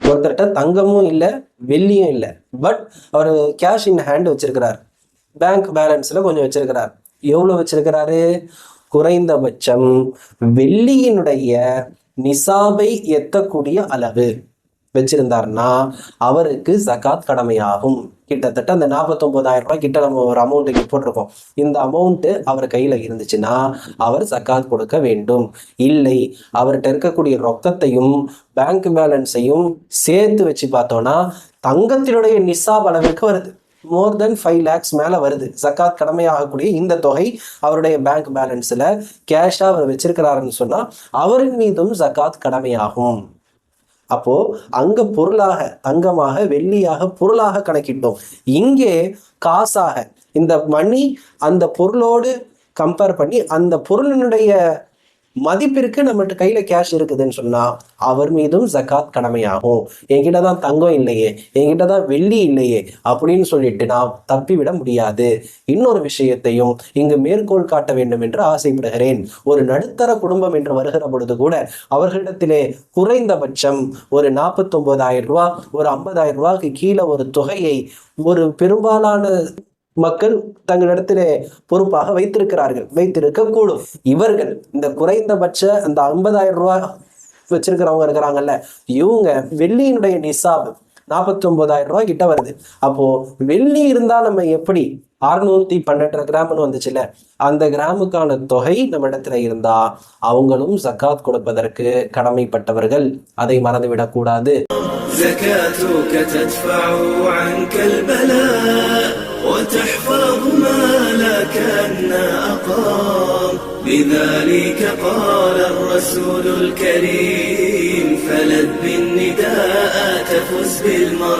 ஒருத்தர்கிட்ட தங்கமும் இல்லை வெள்ளியும் இல்லை. பட் அவர் கேஷ் இன் ஹேண்ட் வச்சிருக்கிறார். பேங்க் பேலன்ஸ்ல கொஞ்சம் வச்சிருக்கிறார். எவ்வளவு வச்சிருக்கிறாரு? குறைந்தபட்சம் வெள்ளியினுடைய நிசாபை எத்தக்கூடிய அளவு? வச்சிருந்தாருன்னா அவருக்கு ஜக்காத் கடமையாகும். கிட்டத்தட்ட அந்த 49000 ரூபாய் கிட்ட நம்ம ஒரு அமௌண்ட்டுக்கு போட்டிருக்கோம். இந்த அமௌண்ட்டு அவர் கையில் இருந்துச்சுன்னா அவர் சக்காத் கொடுக்க வேண்டும். இல்லை அவர்கிட்ட இருக்கக்கூடிய ரொக்கத்தையும் பேங்க் பேலன்ஸையும் சேர்த்து வச்சு பார்த்தோன்னா தங்கத்தினுடைய நிசாப் அளவிற்கு வருது. மோர் தென் ஃபைவ் லேக்ஸ் மேலே வருது. ஜக்காத் கடமையாகக்கூடிய இந்த தொகை அவருடைய பேங்க் பேலன்ஸில் கேஷாக அவர் வச்சிருக்கிறாருன்னு சொன்னால் அவரின் மீதும் ஜக்காத் கடமையாகும். அப்போ அங்க பொருளாக தங்கமாக வெள்ளியாக பொருளாக கணக்கிட்டோம். இங்கே காசாக இந்த மணி அந்த பொருளோடு கம்பேர் பண்ணி அந்த பொருளினுடைய மதிப்பிற்கு நம்மகிட்ட கையில கேஷ் இருக்குதுன்னு சொன்னா அவர் மீதும் ஜக்காத் கடமையாகும். என்கிட்ட தான் தங்கம் இல்லையே என்கிட்ட தான் வெள்ளி இல்லையே அப்படின்னு சொல்லிட்டு நான் தப்பிவிட முடியாது. இன்னொரு விஷயத்தையும் இங்கு மேற்கோள் காட்ட வேண்டும் என்று ஆசைப்படுகிறேன். ஒரு நடுத்தர குடும்பம் என்று வருகிற பொழுது கூட அவர்களிடத்திலே குறைந்தபட்சம் ஒரு நாற்பத்தொன்பதாயிரம் ரூபாய் ஒரு ஐம்பதாயிரம் ரூபாய்க்கு கீழே ஒரு தொகையை ஒரு பெரும்பாலான மக்கள் தங்களிடத்திலே பொறுப்பாக வைத்திருக்கிறார்கள். வைத்திருக்க கூடும் இவர்கள் இந்த குறைந்தபட்ச அந்த ஐம்பதாயிரம் ரூபாய் வச்சிருக்கிறவங்க இருக்கிறாங்கல்ல இவங்க வெள்ளியினுடைய நிசாப் நாற்பத்தி ஒன்பதாயிரம் ரூபாய் கிட்ட வருது. அப்போ வெள்ளி இருந்தா நம்ம எப்படி அறுநூத்தி பன்னெண்டரை கிராம்னு வந்துச்சுல்ல அந்த கிராமுக்கான தொகை நம்ம இடத்துல இருந்தா அவங்களும் சக்காத் கொடுப்பதற்கு கடமைப்பட்டவர்கள். அதை மறந்துவிடக் وتحفظ ما لكنا أقام. بذلك قال الرسول الكريم فلذ بالنداء تفز بالمرام.